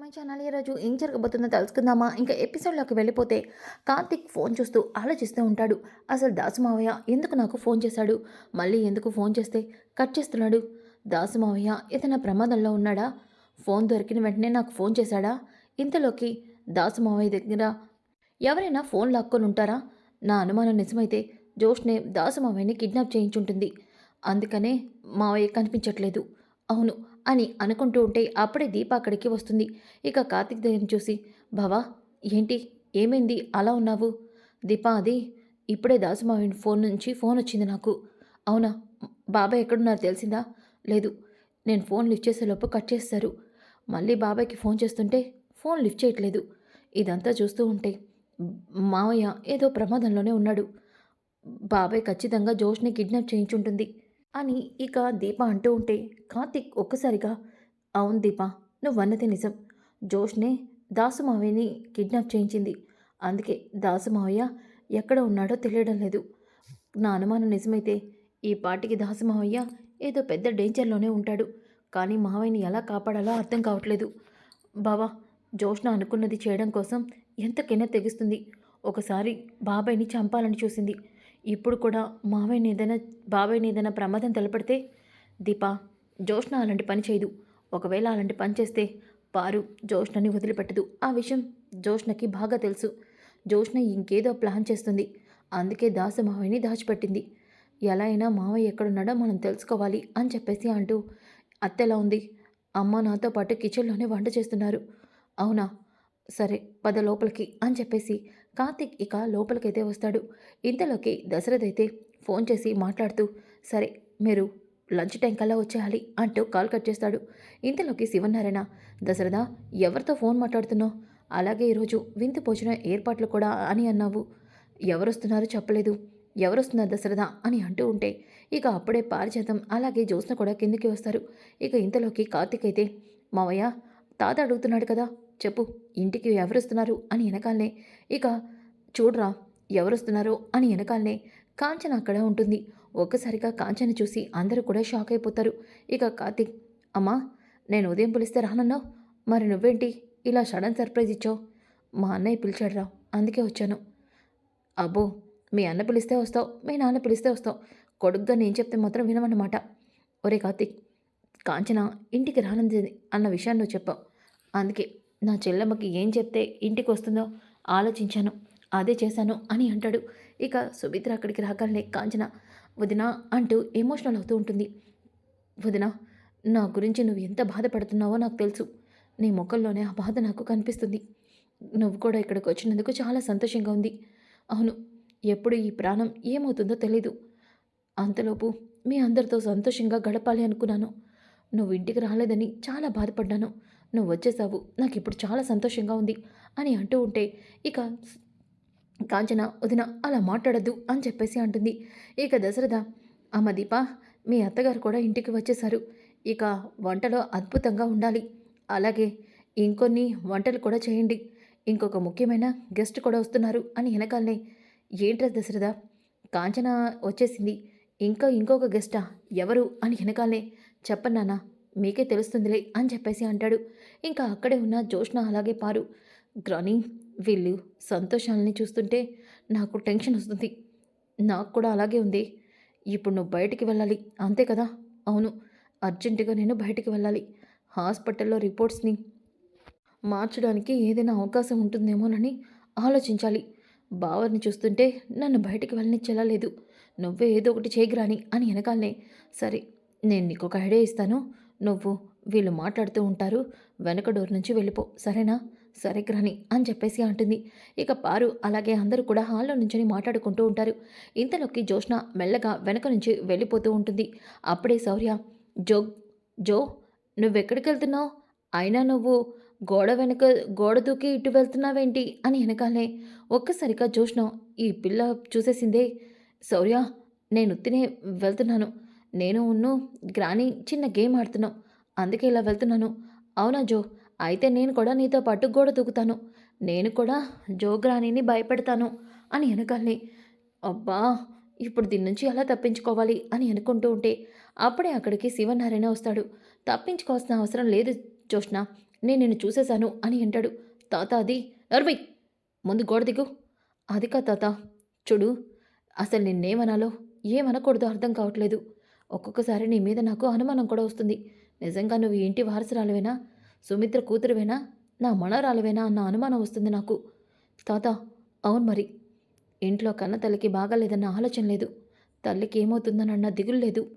My channel ఈరోజు ఏం జరగబోతుందో తెలుసుకుందామా? ఇంకా ఎపిసోడ్లోకి వెళ్ళిపోతే కార్తిక్ ఫోన్ చూస్తూ ఆలోచిస్తూ ఉంటాడు. అసలు దాసు మావయ్య ఎందుకు నాకు ఫోన్ చేశాడు? మళ్ళీ ఎందుకు ఫోన్ చేస్తే కట్ చేస్తున్నాడు? దాసు మావయ్య ఏదైనా ప్రమాదంలో ఉన్నాడా? ఫోన్ దొరికిన వెంటనే నాకు ఫోన్ చేశాడా? ఇంతలోకి దాసు మావయ్య దగ్గర ఎవరైనా ఫోన్ లాక్కొని ఉంటారా? నా అనుమానం నిజమైతే జోష్నే దాసు మావయ్యని కిడ్నాప్ చేయించుంటుంది. అందుకనే మావయ్య కనిపించట్లేదు. అవును అని అనుకుంటూ ఉంటే అప్పుడే దీప అక్కడికి వస్తుంది. ఇక కార్తిక్ దగ్గర చూసి బావా ఏంటి? ఏమైంది? అలా ఉన్నావు? దీప అది ఇప్పుడే దాసుమావి ఫోన్ నుంచి ఫోన్ వచ్చింది నాకు. అవునా? బాబాయ్ ఎక్కడున్నారు తెలిసిందా? లేదు. నేను ఫోన్ లిఫ్ట్ చేసేలోపు కట్ చేస్తారు. మళ్ళీ బాబాయ్కి ఫోన్ చేస్తుంటే ఫోన్ లిఫ్ట్ చేయట్లేదు. ఇదంతా చూస్తూ ఉంటే మావయ్య ఏదో ప్రమాదంలోనే ఉన్నాడు. బాబాయ్ ఖచ్చితంగా జోష్ని కిడ్నాప్ చేయించుంటుంది. అని ఇక దీప అంటూ ఉంటే కార్తిక్ ఒక్కసారిగా అవును దీప నువ్వన్నది నిజం. జోష్నే దాసు మావయ్యని కిడ్నాప్ చేయించింది. అందుకే దాసు మావయ్య ఎక్కడ ఉన్నాడో తెలియడం లేదు. నా అనుమానం నిజమైతే ఈ పాటికి దాసు మావయ్య ఏదో పెద్ద డేంజర్లోనే ఉంటాడు. కానీ మావయ్యని ఎలా కాపాడాలో అర్థం కావట్లేదు. బావా జోష్న అనుకున్నది చేయడం కోసం ఎంతకైనా తెగిస్తుంది. ఒకసారి బాబాయ్ని చంపాలని చూసింది. ఇప్పుడు కూడా మావయ్యని ఏదైనా బాబాయ్ని ఏదైనా ప్రమాదం తెలపడితే దీపా జోష్న అలాంటి పని చేయదు. ఒకవేళ అలాంటి పని చేస్తే పారు జోష్ణని వదిలిపెట్టదు. ఆ విషయం జోష్ణకి బాగా తెలుసు. జోష్ణ ఇంకేదో ప్లాన్ చేస్తుంది. అందుకే దాసు మావయ్యని దాచిపెట్టింది. ఎలా అయినా మావయ్య ఎక్కడున్నాడో మనం తెలుసుకోవాలి అని చెప్పేసి అంటూ అత్తెలా ఉంది. అమ్మ నాతో పాటు కిచెన్లోనే వంట చేస్తున్నారు. అవునా? సరే పద లోపలికి అని చెప్పేసి కార్తిక్ ఇక లోపలికైతే వస్తాడు. ఇంతలోకి దశరథ్ అయితే ఫోన్ చేసి మాట్లాడుతూ సరే మీరు లంచ్ టైం కల్లా వచ్చేయాలి అంటూ కాల్ కట్ చేస్తాడు. ఇంతలోకి శివనారాయణ దశరథ ఎవరితో ఫోన్ మాట్లాడుతున్నావు? అలాగే ఈరోజు వింత భోజనం ఏర్పాట్లు కూడా అని అన్నావు. ఎవరొస్తున్నారో చెప్పలేదు. ఎవరొస్తున్నారు దశరథ? అని అంటూ ఉంటే ఇక అప్పుడే పారిజాతం అలాగే జ్యోత్స్న కూడా కిందికి వస్తారు. ఇక ఇంతలోకి కార్తిక్ అయితే మావయ్య తాత అడుగుతున్నాడు కదా చెప్పు ఇంటికి ఎవరొస్తున్నారు అని వెనకాలనే. ఇక చూడరా ఎవరొస్తున్నారో అని వెనకాలనే. కాంచన అక్కడ ఉంటుంది. ఒక్కసారిగా కాంచన చూసి అందరూ కూడా షాక్ అయిపోతారు. ఇక కార్తిక్ అమ్మా నేను ఉదయం పిలిస్తే రానన్నావు? మరి నువ్వేంటి ఇలా సడన్ సర్ప్రైజ్ ఇచ్చావు? మా అన్నయ్య పిలిచాడురా అందుకే వచ్చాను. అబ్బో మీ అన్న పిలిస్తే వస్తావు మీ నాన్న పిలిస్తే వస్తావు. కొడుగ్గా నేను చెప్తే మాత్రం వినమన్నమాట. ఒరే కార్తిక్ కాంచన ఇంటికి రానంది అన్న విషయాన్ని నువ్వు చెప్పావు. అందుకే నా చెల్లెమ్మకి ఏం చెప్తే ఇంటికి వస్తుందో ఆలోచించాను. అదే చేశాను అని అంటాడు. ఇక సుమిత్ర అక్కడికి రాగానే కాంచన వదిన అంటూ ఎమోషనల్ అవుతూ ఉంటుంది. వదిన నా గురించి నువ్వు ఎంత బాధపడుతున్నావో నాకు తెలుసు. నీ ముఖంలోనే ఆ బాధ నాకు కనిపిస్తుంది. నువ్వు కూడా ఇక్కడికి వచ్చినందుకు చాలా సంతోషంగా ఉంది. అవును ఎప్పుడు ఈ ప్రాణం ఏమవుతుందో తెలీదు. అంతలోపు మీ అందరితో సంతోషంగా గడపాలి అనుకున్నాను. నువ్వు ఇంటికి రాలేదని చాలా బాధపడ్డాను. నువ్వు వచ్చేసావు. నాకు ఇప్పుడు చాలా సంతోషంగా ఉంది అని అంటూ ఉంటే ఇక కాంచన వదిన అలా మాట్లాడద్దు అని చెప్పేసి అంటుంది. ఇక దశరథ అమ్మ దీప మీ అత్తగారు కూడా ఇంటికి వచ్చేసారు. ఇక వంటలో అద్భుతంగా ఉండాలి. అలాగే ఇంకొన్ని వంటలు కూడా చేయండి. ఇంకొక ముఖ్యమైన గెస్ట్ కూడా వస్తున్నారు అని వెనకాలనే ఏంట్రా దశరథ? కాంచన వచ్చేసింది. ఇంకా ఇంకొక గెస్టా? ఎవరు? అని వెనకాలనే చెప్పన్నానా మీకే తెలుస్తుందిలే అని చెప్పేసి అంటాడు. ఇంకా అక్కడే ఉన్న జోష్ణ అలాగే పారు. గ్రాని వీళ్ళు సంతోషాలని చూస్తుంటే నాకు టెన్షన్ వస్తుంది. నాకు కూడా అలాగే ఉంది. ఇప్పుడు నువ్వు బయటికి వెళ్ళాలి. అంతే కదా? అవును. అర్జెంటుగా నేను బయటికి వెళ్ళాలి. హాస్పిటల్లో రిపోర్ట్స్ని మార్చడానికి ఏదైనా అవకాశం ఉంటుందేమోనని ఆలోచించాలి. బావర్ని చూస్తుంటే నన్ను బయటికి వెళ్ళనిచ్చేలా నువ్వే ఏదో ఒకటి చేయగ్రాని అని వెనకాలనే. సరే నేను నీకు ఒక ఐడియా ఇస్తాను. నువ్వు వీళ్ళు మాట్లాడుతూ ఉంటారు. వెనక డోర్ నుంచి వెళ్ళిపో. సరేనా? సరే గ్రాని అని చెప్పేసి అంటుంది. ఇక పారు అలాగే అందరూ కూడా హాల్లో నుంచొని మాట్లాడుకుంటూ ఉంటారు. ఇంతలోకి జోష్న మెల్లగా వెనక నుంచి వెళ్ళిపోతూ ఉంటుంది. అప్పుడే శౌర్య జో జో నువ్వెక్కడికి వెళ్తున్నావు అయినా నువ్వు గోడ వెనక గోడ దూకి ఇటు వెళ్తున్నావేంటి? అని వెనకాలే ఒక్కసారిగా జోష్న ఈ పిల్ల చూసేసిందే. శౌర్య నేను తినే వెళ్తున్నాను. నేను ఉన్ను గ్రాని చిన్న గేమ్ ఆడుతున్నాం. అందుకే ఇలా వెళ్తున్నాను. అవునా జో? అయితే నేను కూడా నీతో పాటు గోడ దూకుతాను నేను కూడా జో గ్రానీని భయపెడతాను అని వెనకాలని అబ్బా ఇప్పుడు దీని నుంచి ఎలా తప్పించుకోవాలి అని అనుకుంటూ ఉంటే అప్పుడే అక్కడికి శివనారాయణ వస్తాడు. తప్పించుకోవాల్సిన అవసరం లేదు జోష్ణ నేను నిన్ను చూసేశాను అని అంటాడు. తాత అది నర్మై ముందు గోడ దిగు. అది కా తాత చూడు అసలు నిన్నేమనాలో ఏమనకూడదో అర్థం కావట్లేదు. ఒక్కొక్కసారి నీ మీద నాకు అనుమానం కూడా వస్తుంది. నిజంగా నువ్వు ఇంటి వారసురాలువేనా? సుమిత్ర కూతురువేనా? నా మనవరాలువేనా అన్న అనుమానం వస్తుంది నాకు. తాత అవును మరి. ఇంట్లో కన్న తల్లికి బాగాలేదన్న ఆలోచన లేదు. తల్లికి ఏమవుతుందనన్న దిగులు లేదు.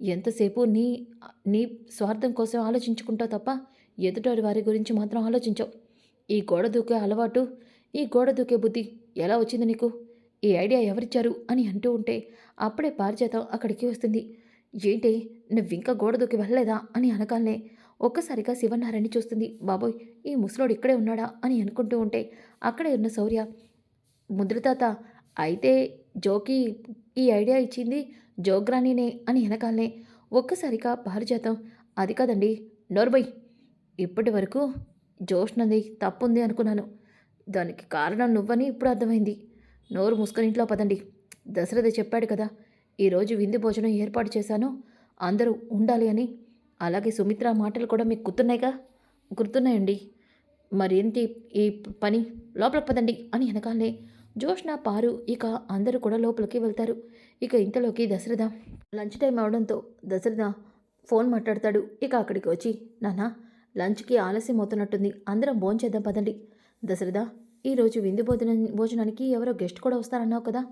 ఎంతసేపు నీ నీ స్వార్థం కోసం ఆలోచించుకుంటావు తప్ప ఎదుటి వారి గురించి మాత్రం ఆలోచించవు. ఈ గోడ దూకే అలవాటు ఈ గోడ దూకే బుద్ధి ఎలా వచ్చింది నీకు? ఈ ఐడియా ఎవరిచ్చారు? అని అంటూ ఉంటే అప్పుడే పారిజాతం అక్కడికి వస్తుంది. ఏంటి? నువ్వింకా గోడ దూకి వెళ్ళలేదా? అని అనగానే ఒక్కసారిగా శివనారాయణ చూస్తుంది. బాబోయ్ ఈ ముసలోడు ఇక్కడే ఉన్నాడా? అని అనుకుంటూ ఉంటే అక్కడే ఉన్న శౌర్య ముద్రతాత అయితే జోకి ఈ ఐడియా ఇచ్చింది జోగ్రానీనే అని వెనకాలనే ఒక్కసారిగా పారిజాతం. అది కాదండి నోర్బై ఇప్పటి వరకు జోష్నది తప్పుంది అనుకున్నాను. దానికి కారణం నువ్వని ఇప్పుడు అర్థమైంది. నోరు మూసుకొని ఇంట్లో పదండి. దశరథ చెప్పాడు కదా ఈరోజు విందు భోజనం ఏర్పాటు చేశాను. అందరూ ఉండాలి అని. అలాగే సుమిత్ర మాటలు కూడా మీకు గుర్తున్నాయిగా? గుర్తున్నాయండి. మరి ఏంటి ఈ పని? లోపలికి పదండి అని వెనకాలనే జోష్న పారు ఇక అందరూ కూడా లోపలికి వెళ్తారు. ఇక ఇంతలోకి దశరథ లంచ్ టైం అవడంతో దశరథ ఫోన్ మాట్లాడతాడు. ఇక అక్కడికి వచ్చి నాన్న లంచ్కి ఆలస్యం అవుతున్నట్టుంది. అందరం భోంచేద్దాం పదండి. దశరథ ఈరోజు విందు భోజనం భోజనానికి ఎవరో గెస్ట్ కూడా వస్తారన్నావు కదా?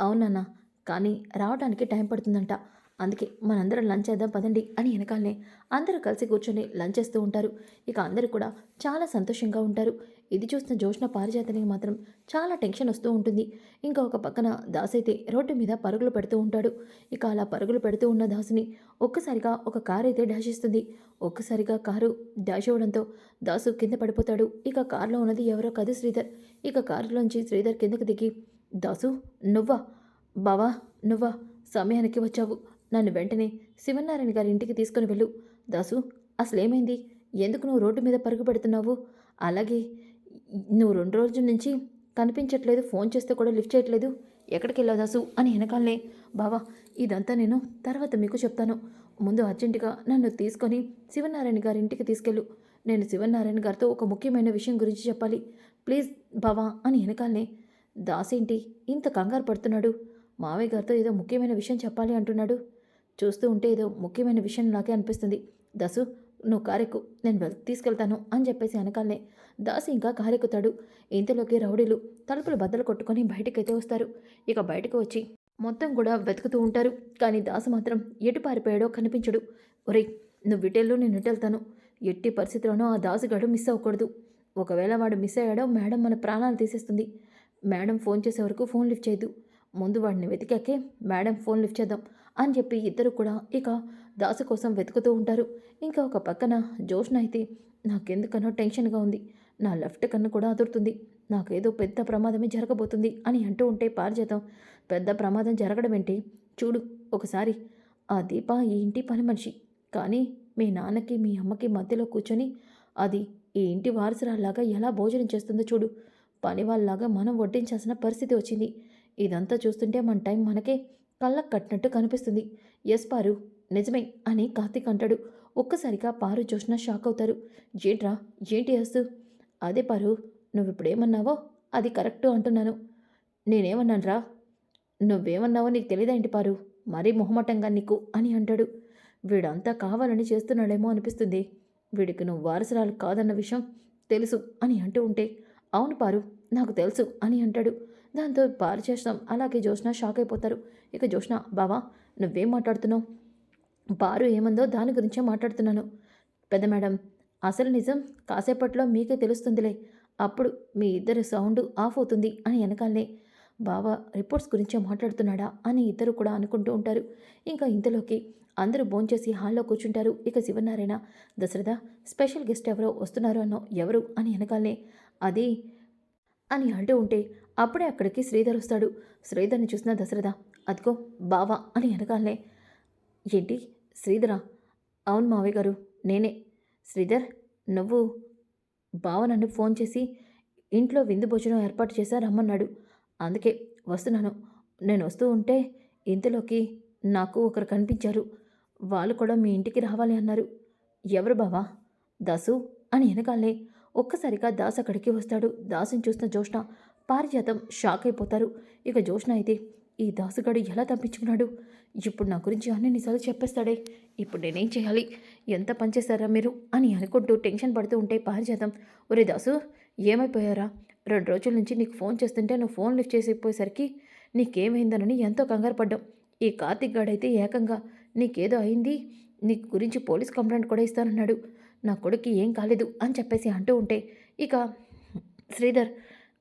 అవునన్నా కానీ రావడానికి టైం పడుతుందంట. అందుకే మనందరం లంచ్ చేద్దాం పదండి అని వెనకాలనే అందరూ కలిసి కూర్చొని లంచ్ చేస్తూ ఉంటారు. ఇక అందరూ కూడా చాలా సంతోషంగా ఉంటారు. ఇది చూసిన జోష్ణ పారిజాతానికి మాత్రం చాలా టెన్షన్ వస్తూ ఉంటుంది. ఇంకా ఒక పక్కన దాస్ అయితే రోడ్డు మీద పరుగులు పెడుతూ ఉంటాడు. ఇక అలా పరుగులు పెడుతూ ఉన్న దాసుని ఒక్కసారిగా ఒక కారు అయితే డాష్ ఇస్తుంది ఒక్కసారిగా కారు డాష్ ఇవ్వడంతో దాసు కింద పడిపోతాడు. ఇక కారులో ఉన్నది ఎవరో కాదు శ్రీధర్. ఇక కారులోంచి శ్రీధర్ కిందకి దిగి దాసు నువ్వా? బావా నువ్వా? సమయానికి వచ్చావు. నన్ను వెంటనే శివనారాయణ గారి ఇంటికి తీసుకుని వెళ్ళు. దాసు అసలేమైంది? ఎందుకు నువ్వు రోడ్డు మీద పరుగు పెడుతున్నావు? అలాగే నువ్వు రెండు రోజుల నుంచి కనిపించట్లేదు ఫోన్ చేస్తే కూడా లిఫ్ట్ చేయట్లేదు. ఎక్కడికి వెళ్ళావు దాసు? అని వెనకాలనే. బావా ఇదంతా నేను తర్వాత మీకు చెప్తాను. ముందు అర్జెంటుగా నన్ను తీసుకొని శివనారాయణ గారి ఇంటికి తీసుకెళ్ళు. నేను శివనారాయణ గారితో ఒక ముఖ్యమైన విషయం గురించి చెప్పాలి. ప్లీజ్ బావా అని వెనకాలనే. దాసేంటి? ఇంత కంగారు పడుతున్నాడు. మావయ్య గారితో ఏదో ముఖ్యమైన విషయం చెప్పాలి అంటున్నాడు. చూస్తూ ఉంటే ఏదో ముఖ్యమైన విషయం నాకే అనిపిస్తుంది. దసు నువ్వు కారెక్కు నేను వెళ్ తీసుకెళ్తాను అని చెప్పేసి వెనకాలనే దాసు ఇంకా కారెక్కుతాడు. ఇంతలోకి రౌడీలు తలుపులు బద్దలు కొట్టుకొని బయటకైతే వస్తారు. ఇక బయటకు వచ్చి మొత్తం కూడా వెతుకుతూ ఉంటారు. కానీ దాసు మాత్రం ఎటు పారిపోయాడో కనిపించడు. ఒరేయ్ నువ్వు ఇటెళ్ళు నేను ఇటెళ్తాను. ఎట్టి పరిస్థితుల్లోనూ ఆ దాసుగాడు మిస్ అవ్వకూడదు. ఒకవేళ వాడు మిస్ అయ్యాడో మేడం మన ప్రాణాలు తీసేస్తుంది. మేడం ఫోన్ చేసే వరకు ఫోన్ లిఫ్ట్ చేయదు ముందు వాడిని వెతికాకే మేడం ఫోన్ లిఫ్ట్ చేద్దాం అని చెప్పి ఇద్దరు కూడా ఇక దాసు కోసం వెతుకుతూ ఉంటారు. ఇంకా ఒక పక్కన జోష్న అయితే నాకెందుకనో టెన్షన్గా ఉంది. నా లెఫ్ట్ కన్ను కూడా అదురుతుంది. నాకేదో పెద్ద ప్రమాదమే జరగబోతుంది అని అంటూ ఉంటే పారిజాతం పెద్ద ప్రమాదం జరగడం ఏంటి? చూడు ఒకసారి. ఆ దీప ఈ ఇంటి పని మనిషి. కానీ మీ నాన్నకి మీ అమ్మకి మధ్యలో కూర్చొని అది ఈ ఇంటి వారసురాల్లాగా ఎలా భోజనం చేస్తుందో చూడు. పని వాళ్ళలాగా మనం వడ్డించాల్సిన పరిస్థితి వచ్చింది. ఇదంతా చూస్తుంటే మన టైం మనకే కళ్ళకు కట్టినట్టు కనిపిస్తుంది. ఎస్ పారు నిజమే అని కార్తీక్ అంటాడు. ఒక్కసారిగా పారు చూసినా షాక్ అవుతారు. ఏంట్రా? ఏంటి అస్తు అదే పారు నువ్విప్పుడేమన్నావో అది కరెక్టు అంటున్నాను. నేనేమన్నానురా? నువ్వేమన్నావో నీకు తెలియదేంటి పారు? మరీ మొహమటంగా నీకు అని అంటాడు. వీడంతా కావాలని చేస్తున్నాడేమో అనిపిస్తుంది. వీడికి నువ్వు వారసురాలు కాదన్న విషయం తెలుసు అని అంటూ ఉంటే అవును పారు నాకు తెలుసు అని అంటాడు. దాంతో పారు చేస్తాం అలాగే జోష్న షాక్ అయిపోతారు. ఇక జోష్న బావా నువ్వేం మాట్లాడుతున్నావు? పారు ఏమందో దాని గురించే మాట్లాడుతున్నాను. పెద్ద మేడం అసలు నిజం కాసేపట్లో మీకే తెలుస్తుందిలే. అప్పుడు మీ ఇద్దరు సౌండ్ ఆఫ్ అవుతుంది అని వెనకాలనే బావ రిపోర్ట్స్ గురించే మాట్లాడుతున్నాడా అని ఇద్దరు కూడా అనుకుంటూ ఉంటారు. ఇంకా ఇంతలోకి అందరూ భోంచేసి హాల్లో కూర్చుంటారు. ఇక శివనారాయణ దశరథ స్పెషల్ గెస్ట్ ఎవరో వస్తున్నారు అన్నో ఎవరు? అని వెనకాలనే అది అని అంటూ ఉంటే అప్పుడే అక్కడికి శ్రీధర్ వస్తాడు. శ్రీధర్ని చూసిన దశరథ అదిగో బావా అని అనగాలే ఏంటి శ్రీధరా? అవును మావయ్య గారు నేనే. శ్రీధర్ నువ్వు బావ నన్ను ఫోన్ చేసి ఇంట్లో విందు భోజనం ఏర్పాటు చేశా రమ్మన్నాడు. అందుకే వస్తున్నాను. నేను వస్తూ ఉంటే ఇంతలోకి నాకు ఒకరు కనిపించారు. వాళ్ళు కూడా మీ ఇంటికి రావాలి అన్నారు. ఎవరు బావా? దాసు అని వెనకాలే ఒక్కసారిగా దాస్ అక్కడికి వస్తాడు. దాసుని చూసిన జోష్న పారిజాతం షాక్ అయిపోతారు. ఇక జోష్న అయితే ఈ దాసుగాడు ఎలా తప్పించుకున్నాడు? ఇప్పుడు నా గురించి అన్ని నిజాలు చెప్పేస్తాడే. ఇప్పుడు నేనేం చేయాలి? ఎంత పనిచేస్తారా మీరు? అని అనుకుంటూ టెన్షన్ పడుతూ ఉంటే పారిజాతం ఒరే దాసు ఏమైపోయారా? రెండు రోజుల నుంచి నీకు ఫోన్ చేస్తుంటే నువ్వు ఫోన్ లిఫ్ట్ చేసిపోయేసరికి నీకేమైందనని ఎంతో కంగారు పడ్డాం. ఈ కార్తిక్ గాడైతే ఏకంగా నీకేదో అయింది నీ గురించి పోలీస్ కంప్లైంట్ కూడా ఇస్తానన్నాడు. నా కొడుకు ఏం కాలేదు అని చెప్పేసి అంటూ ఉంటే ఇక శ్రీధర్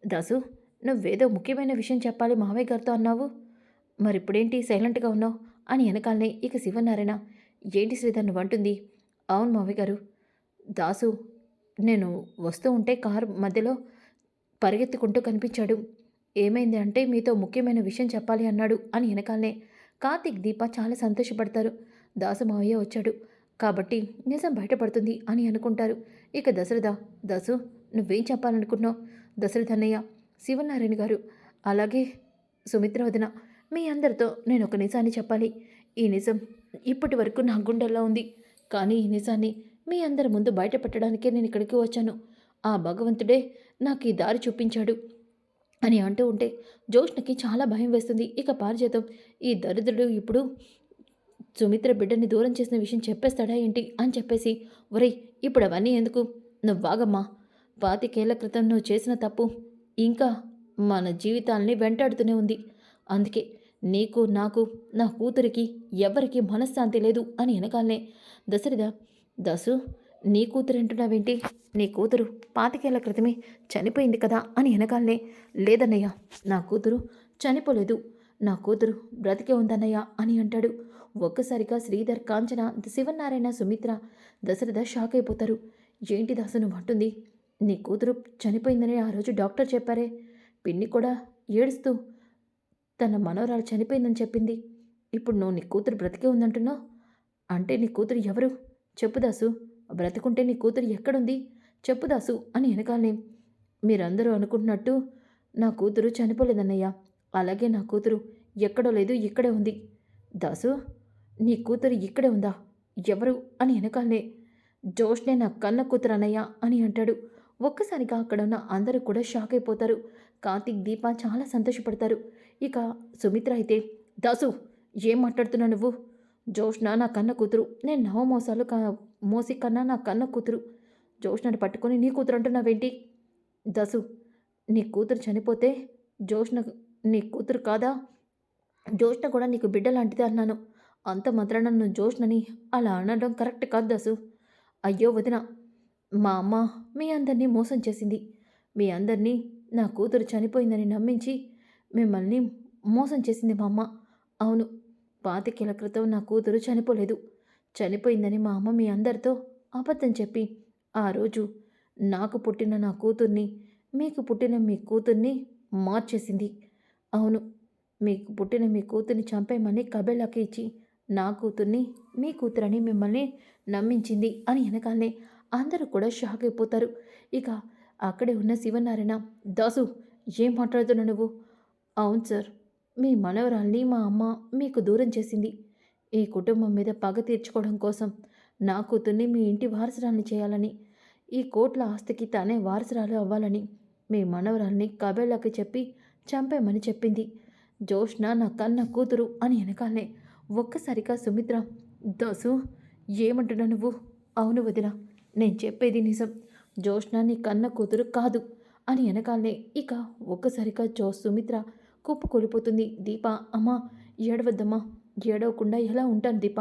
దాసు నువ్వేదో ముఖ్యమైన విషయం చెప్పాలి మావయ్య గారితో అన్నావు. మరి ఇప్పుడేంటి సైలెంట్గా ఉన్నావు? అని వెనకాలనే ఇక శివనారాయణ ఏంటి శ్రీధర్ నువ్వంటుంది? అవును మావయ్య గారు. దాసు నేను వస్తూ ఉంటే కారు మధ్యలో పరిగెత్తుకుంటూ కనిపించాడు. ఏమైంది అంటే మీతో ముఖ్యమైన విషయం చెప్పాలి అన్నాడు అని వెనకాలనే. కార్తిక్ దీప చాలా సంతోషపడతారు. దాసు మావయ్య వచ్చాడు. కాబట్టి నిజం బయటపడుతుంది అని అనుకుంటారు. ఇక దశరథ దాసు నువ్వేం చెప్పాలనుకున్నావు? దశరథన్నయ్య శివనారాయణ గారు. అలాగే సుమిత్ర వదిన మీ అందరితో నేను ఒక నిజాన్ని చెప్పాలి. ఈ నిజం ఇప్పటి వరకు నా గుండెల్లో ఉంది. కానీ ఈ నిజాన్ని మీ అందరి ముందు బయట పెట్టడానికే నేను ఇక్కడికి వచ్చాను. ఆ భగవంతుడే నాకు ఈ దారి చూపించాడు అని అంటూ ఉంటే జోష్ణకి చాలా భయం వేస్తుంది. ఇక పారిజాతం ఈ దరిద్రుడు ఇప్పుడు సుమిత్ర బిడ్డని దూరం చేసిన విషయం చెప్పేస్తాడా ఏంటి అని చెప్పేసి ఒరేయ్ ఇప్పుడు అవన్నీ ఎందుకు? నువ్వు వాగమ్మా పాతికేళ్ళ క్రితం నువ్వు చేసిన తప్పు ఇంకా మన జీవితాల్ని వెంటాడుతూనే ఉంది. అందుకే నీకు నాకు నా కూతురికి ఎవరికి మనశ్శాంతి లేదు అని వెనకాలనే. దశరథ దసు నీ కూతురు అంటున్నావేంటి? నీ కూతురు పాతికేళ్ళ క్రితమే చనిపోయింది కదా అని వెనకాలనే. లేదన్నయ్య నా కూతురు చనిపోలేదు. నా కూతురు బ్రతికే ఉందన్నయ్య అని అంటాడు. ఒక్కసారిగా శ్రీధర్ కాంచన శివనారాయణ సుమిత్ర దశరథ షాక్ అయిపోతారు. ఏంటి దాసు నువ్వు అంటుంది? నీ కూతురు చనిపోయిందని ఆ రోజు డాక్టర్ చెప్పారే. పిన్ని కూడా ఏడుస్తూ తన మనవరాలు చనిపోయిందని చెప్పింది. ఇప్పుడు నువ్వు నీ కూతురు బ్రతికే ఉందంటున్నావు? అంటే నీ కూతురు ఎవరు? చెప్పు దాసు. బ్రతికుంటే నీ కూతురు ఎక్కడుంది? చెప్పు దాసు అని వెనకాలనే మీరందరూ అనుకుంటున్నట్టు నా కూతురు చనిపోలేదన్నయ్య. అలాగే నా కూతురు ఎక్కడో లేదు ఇక్కడే ఉంది. దాసు నీ కూతురు ఇక్కడే ఉందా? ఎవరు? అని వెనకాలనే జోష్నే నా కన్న కూతురు అన్నయ్య అని అంటాడు. ఒక్కసారిగా అక్కడ ఉన్న అందరూ కూడా షాక్ అయిపోతారు. కార్తీక్ దీప చాలా సంతోషపడతారు. ఇక సుమిత్ర అయితే దాసు ఏం మాట్లాడుతున్నావు నువ్వు? జోష్న నా కన్న కూతురు. నేను నవ మోసాలు మోసి కన్నా నా కన్న కూతురు. జోష్ణను పట్టుకొని నీ కూతురు అంటున్నావేంటి? దసు నీ కూతురు చనిపోతే జోష్న నీ కూతురు కాదా? జోష్న కూడా నీకు బిడ్డ లాంటిది అన్నాను. అంత మాత్రాన నువ్వు జోష్నని అలా అనడం కరెక్ట్ కాదు దసు. అయ్యో వదిన మా అమ్మ మీ అందరినీ మోసం చేసింది. మీ అందరినీ నా కూతురు చనిపోయిందని నమ్మించి మిమ్మల్ని మోసం చేసింది మా అమ్మ. అవును పాతికేళ్ళ క్రితం నా కూతురు చనిపోలేదు. చనిపోయిందని మా అమ్మ మీ అందరితో అబద్ధం చెప్పి ఆ రోజు నాకు పుట్టిన నా కూతుర్ని మీకు పుట్టిన మీ కూతుర్ని మార్చేసింది. అవును మీకు పుట్టిన మీ కూతుర్ని చంపేయమని కబేళాకి ఇచ్చి నా కూతుర్ని మీ కూతురని మిమ్మల్ని నమ్మించింది అని వెనకాలనే అందరూ కూడా షాక్ అయిపోతారు. ఇక అక్కడే ఉన్న శివనారాయణ దాసు ఏం మాట్లాడుతున్నావు నువ్వు? అవును సార్ మీ మనవరాల్ని మా అమ్మ మీకు దూరం చేసింది. ఈ కుటుంబం మీద పగ తీర్చుకోవడం కోసం నా కూతుర్ని మీ ఇంటి వారసురాల్ని చేయాలని ఈ కోట్ల ఆస్తికి తానే వారసురాలు అవ్వాలని మీ మనవరాల్ని కబేళ్ళకి చెప్పి చంపేమని చెప్పింది. జోష్న నా కన్న కూతురు అని వెనకాలనే ఒక్కసారిగా సుమిత్ర దోసు ఏమంటున్నా నువ్వు? అవును వదిన నేను చెప్పేది నిజం. జోష్న నీ కన్న కూతురు కాదు అని వెనకాలనే ఇక ఒక్కసారిగా జో సుమిత్ర కుప్పు కూలిపోతుంది. దీప అమ్మా ఏడవద్దమ్మా ఏడవకుండా ఎలా ఉంటాను దీప?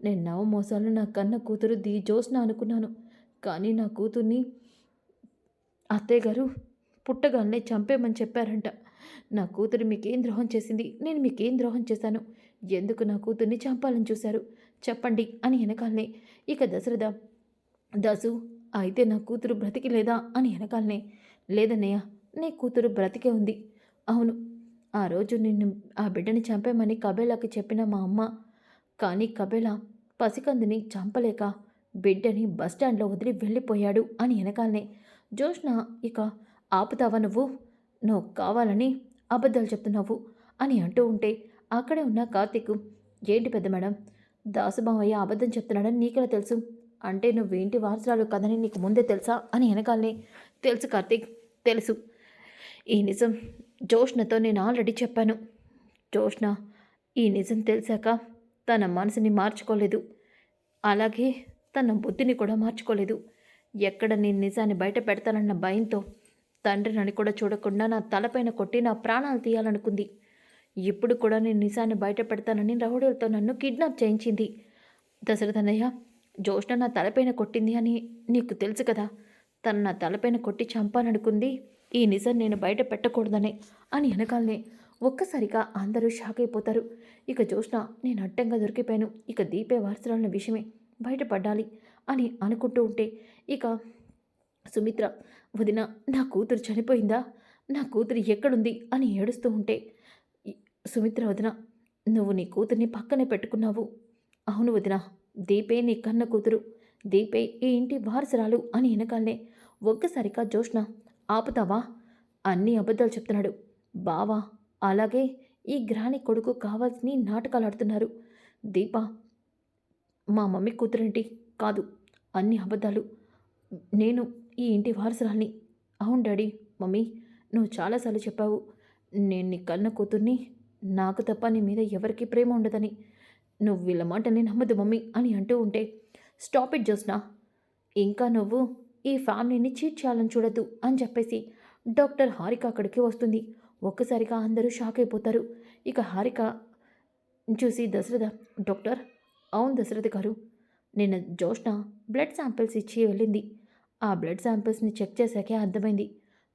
నేను నవ మోసాలు నా కన్న కూతురు దీ జోస్న అనుకున్నాను. కానీ నా కూతుర్ని అత్తయ్య గారు పుట్టగానే చంపేమని చెప్పారంట. నా కూతురు మీకేం ద్రోహం చేసింది? నేను మీకేం ద్రోహం చేశాను? ఎందుకు నా కూతుర్ని చంపాలని చూశారు? చెప్పండి అని వెనకాలనే ఇక దశరథ దాసు అయితే నా కూతురు బ్రతికి లేదా? అని వెనకాలనే లేదన్నయ్య నీ కూతురు బ్రతికే ఉంది. అవును ఆ రోజు నిన్ను ఆ బిడ్డని చంపేమని కబేలాకి చెప్పిన మా అమ్మ. కానీ కబేలా పసికందుని చంపలేక బిడ్డని బస్టాండ్లో వదిలి వెళ్ళిపోయాడు అని వెనకాలనే జోష్న ఇక ఆపుతావా నువ్వు? నువ్వు కావాలని అబద్ధాలు చెప్తున్నావు అని అంటూ ఉంటే అక్కడే ఉన్న కార్తీక్ ఏంటి పెద్ద మేడం దాసుబావయ్య అబద్ధం చెప్తున్నాడని నీకెలా తెలుసు? అంటే నువ్వేంటి వారసురాలు కదని నీకు ముందే తెలుసా అని వెనకాలనే తెలుసు కార్తీక్ తెలుసు. ఈ నిజం జోష్నతో నేను ఆల్రెడీ చెప్పాను. జోష్న ఈ నిజం తెలిసాక తన మనసుని మార్చుకోలేదు. అలాగే తన బుద్ధిని కూడా మార్చుకోలేదు. ఎక్కడ నేను నిజాన్ని బయట పెడతానన్న భయంతో తండ్రినని కూడా చూడకుండా నా తలపైన కొట్టి నా ప్రాణాలు తీయాలనుకుంది. ఇప్పుడు కూడా నేను నిజాన్ని బయట పెడతానని రౌడీలతో నన్ను కిడ్నాప్ చేయించింది. దశరథనయ్య జోష్న నా తలపైన కొట్టింది అని నీకు తెలుసు కదా. తను నా తలపైన కొట్టి చంపాననుకుంది. ఈ నిజం నేను బయట పెట్టకూడదనే అని వెనకాలనే ఒక్కసారిగా అందరూ షాక్ అయిపోతారు. ఇక జోష్న నేను అడ్డంగా దొరికిపోయాను. ఇక దీపే వారసురాలన్న విషయమే బయటపడాలి అని అనుకుంటూ ఉంటే ఇక సుమిత్ర వదిన నా కూతురు చనిపోయిందా? నా కూతురు ఎక్కడుంది? అని ఏడుస్తూ ఉంటే సుమిత్ర వదిన నువ్వు నీ కూతుర్ని పక్కనే పెట్టుకున్నావు. అవును వదిన దీపే నీ కన్న కూతురు. దీపే ఈ ఇంటి వారసురాలు అని వెనకాలనే ఒక్కసారిగా జోష్న ఆపుతావా? అన్ని అబద్ధాలు చెప్తున్నాడు. బావా అలాగే ఈ గ్రాని కొడుకు కావాల్సిన నాటకాలు ఆడుతున్నారు దీప మా మమ్మీ కూతురేంటి? కాదు అన్ని అబద్ధాలు. నేను ఈ ఇంటి వారసురాల్ని. అవును డాడీ మమ్మీ నువ్వు చాలాసార్లు చెప్పావు. నేను నీ కన్న కూతుర్ని నాకు తప్ప నీ మీద ఎవరికీ ప్రేమ ఉండదని. నువ్వు వీళ్ళ మాటని నమ్మదు మమ్మీ అని అంటూ ఉంటే స్టాప్ ఇట్ జోస్నా ఇంకా నువ్వు ఈ ఫ్యామిలీని చీట్ చేయాలని చూడద్దు అని చెప్పేసి డాక్టర్ హారిక అక్కడికి వస్తుంది. ఒక్కసారిగా అందరూ షాక్ అయిపోతారు. ఇక హారిక చూసి దశరథ డాక్టర్ అవును దశరథ గారు నిన్న జోష్న బ్లడ్ శాంపిల్స్ ఇచ్చి వెళ్ళింది. ఆ బ్లడ్ శాంపిల్స్ని చెక్ చేశాకే అర్థమైంది.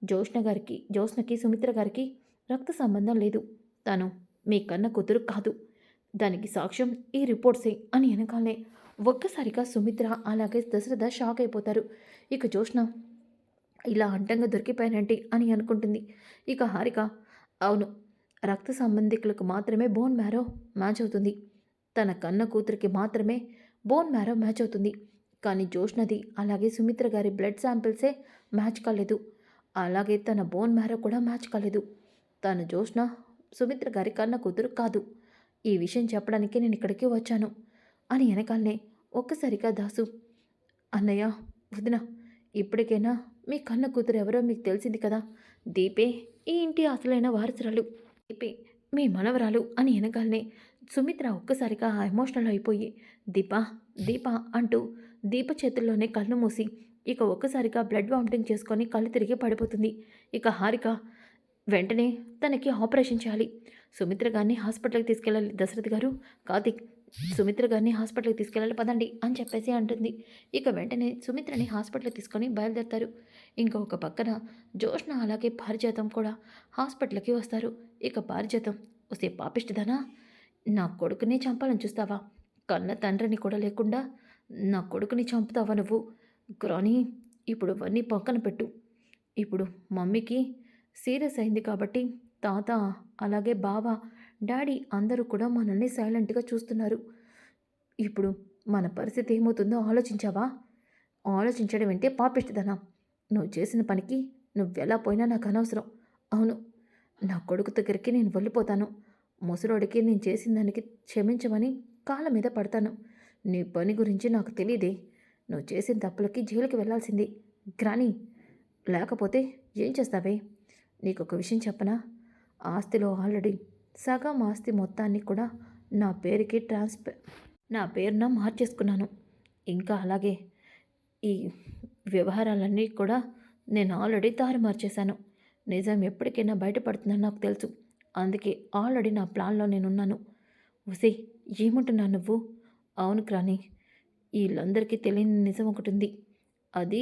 జోష్న గారికి జోష్నకి సుమిత్ర గారికి రక్త సంబంధం లేదు. తను మీ కన్న కూతురు కాదు. దానికి సాక్ష్యం ఈ రిపోర్ట్సే అని వెనకాలే. ఒక్కసారిగా సుమిత్ర అలాగే దశరథ షాక్ అయిపోతారు. ఇక జోష్న ఇలా అంటంగా దొరికిపోయానంటే అని అనుకుంటుంది. ఇక హారిక అవును రక్త సంబంధికులకు మాత్రమే బోన్ మ్యారో మ్యాచ్ అవుతుంది. తన కన్న కూతురికి మాత్రమే బోన్ మ్యారో మ్యాచ్ అవుతుంది. కానీ జోష్నది అలాగే సుమిత్ర గారి బ్లడ్ శాంపిల్సే మ్యాచ్ కాలేదు. అలాగే తన బోన్ మ్యారో కూడా మ్యాచ్ కాలేదు. తను జోష్న సుమిత్ర గారి కన్న కూతురు కాదు. ఈ విషయం చెప్పడానికి నేను ఇక్కడికి వచ్చాను అని వెనకాలనే ఒక్కసారిగా దాసు అన్నయ్య వదిన ఇప్పటికైనా మీ కన్న కూతురు ఎవరో మీకు తెలిసింది కదా? దీపే ఈ ఇంటి అసలైన వారసురాలు. దీపే మీ మనవరాలు అని వెనకాలనే సుమిత్ర ఒక్కసారిగా ఎమోషనల్ అయిపోయి దీప దీప అంటూ దీప చేతుల్లోనే కళ్ళు మూసి ఇక ఒక్కసారిగా బ్లడ్ వామిటింగ్ చేసుకొని కళ్ళు తిరిగి పడిపోతుంది. ఇక హారిక వెంటనే తనకి ఆపరేషన్ చేయాలి. సుమిత్ర గారిని హాస్పిటల్కి తీసుకెళ్ళాలి. దశరథ్ గారు కార్తిక్ సుమిత్ర గారిని హాస్పిటల్కి తీసుకెళ్ళాలి పదండి అని చెప్పేసి అంటుంది. ఇక వెంటనే సుమిత్రని హాస్పిటల్కి తీసుకొని బయలుదేరుతారు. ఇంకొక పక్కన జోష్న అలాగే పారిజాతం కూడా హాస్పిటల్కి వస్తారు. ఇక పారిజాతం వస్తే పాపిష్టిదానా? నా కొడుకుని చంపాలని చూస్తావా? కన్న తండ్రిని కూడా లేకుండా నా కొడుకుని చంపుతావా నువ్వు? గ్రాని ఇప్పుడు అవన్నీ పక్కన పెట్టు. ఇప్పుడు మమ్మీకి సీరియస్ అయింది కాబట్టి తాత అలాగే బావ డాడీ అందరూ కూడా మనల్ని సైలెంట్గా చూస్తున్నారు. ఇప్పుడు మన పరిస్థితి ఏమవుతుందో ఆలోచించావా? ఆలోచించడం అంటే పాపిస్తుందనా నువ్వు చేసిన పనికి నువ్వెలా పోయినా నాకు అనవసరం. అవును నా కొడుకు దగ్గరికి నేను వెళ్ళిపోతాను. ముసలోడికి నేను చేసిన దానికి క్షమించమని కాళ్ళ మీద పడతాను. నీ పని గురించి నాకు తెలియదే నువ్వు చేసిన తప్పులకి జైలుకి వెళ్ళాల్సింది. గ్రాని లేకపోతే ఏం చేస్తావే? నీకు ఒక విషయం చెప్పనా? ఆస్తిలో ఆల్రెడీ సగం ఆస్తి మొత్తాన్ని కూడా నా పేరుకి ట్రాన్స్ఫర్ నా పేరున మార్చేసుకున్నాను. ఇంకా అలాగే ఈ వ్యవహారాలన్నీ కూడా నేను ఆల్రెడీ దారి మార్చేశాను. నిజం ఎప్పటికైనా బయటపడుతుందని నాకు తెలుసు. అందుకే ఆల్రెడీ నా ప్లాన్లో నేనున్నాను. ఉసి ఏముంటున్నా నువ్వు? అవును క్రాని వీళ్ళందరికీ తెలియని నిజం ఒకటి ఉంది. అది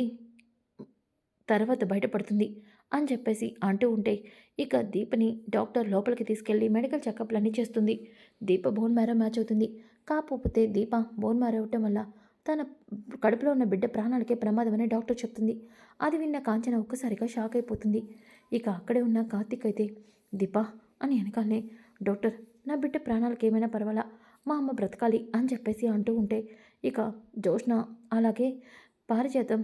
తర్వాత బయటపడుతుంది అని చెప్పేసి అంటూ ఉంటే ఇక దీపని డాక్టర్ లోపలికి తీసుకెళ్ళి మెడికల్ చెకప్లన్నీ చేస్తుంది. దీప బోన్ మ్యారో మ్యాచ్ అవుతుంది. కాకపోతే దీప బోన్ మ్యారో అవటం వల్ల తన కడుపులో ఉన్న బిడ్డ ప్రాణాలకే ప్రమాదమని డాక్టర్ చెప్తుంది. అది విన్న కాంచన ఒక్కసారిగా షాక్ అయిపోతుంది. ఇక అక్కడే ఉన్న కార్తీక్ అయితే దీప అని వెనకాలనే డాక్టర్ నా బిడ్డ ప్రాణాలకు ఏమైనా పర్వాలా? మా అమ్మ బ్రతకాలి అని చెప్పేసి అంటూ ఉంటే ఇక జోష్న అలాగే పారిజాతం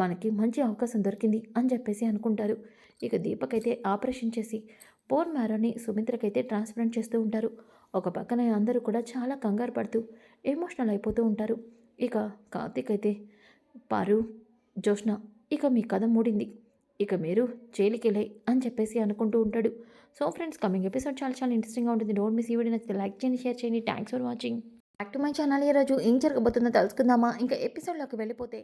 మనకి మంచి అవకాశం దొరికింది అని చెప్పేసి అనుకుంటారు. ఇక దీపక్ అయితే ఆపరేషన్ చేసి బోన్ మ్యారోని సుమిత్రకైతే ట్రాన్స్ప్లాంట్ చేస్తూ ఉంటారు. ఒక పక్కన అందరూ కూడా చాలా కంగారు పడుతూ ఎమోషనల్ అయిపోతూ ఉంటారు. ఇక కార్తీక్ అయితే పారు జోష్న ఇక మీ కథ మూడింది. ఇక మీరు చేలికెళ్ళై అని చెప్పేసి అనుకుంటూ ఉంటాడు. సో ఫ్రెండ్స్ కమింగ్ ఎపిసోడ్ చాలా చాలా ఇంట్రెస్టింగ్గా ఉంటుంది. డోంట్ మిస్ ఈ వీడియో. నచ్చితే లైక్ చేయండి షేర్ చేయండి. Thanks for watching back to my channel ఈరోజు ఏం జరగబోతుందో తెలుసుకుందామా? ఇంకా ఎపిసోడ్లోకి వెళ్ళిపోతే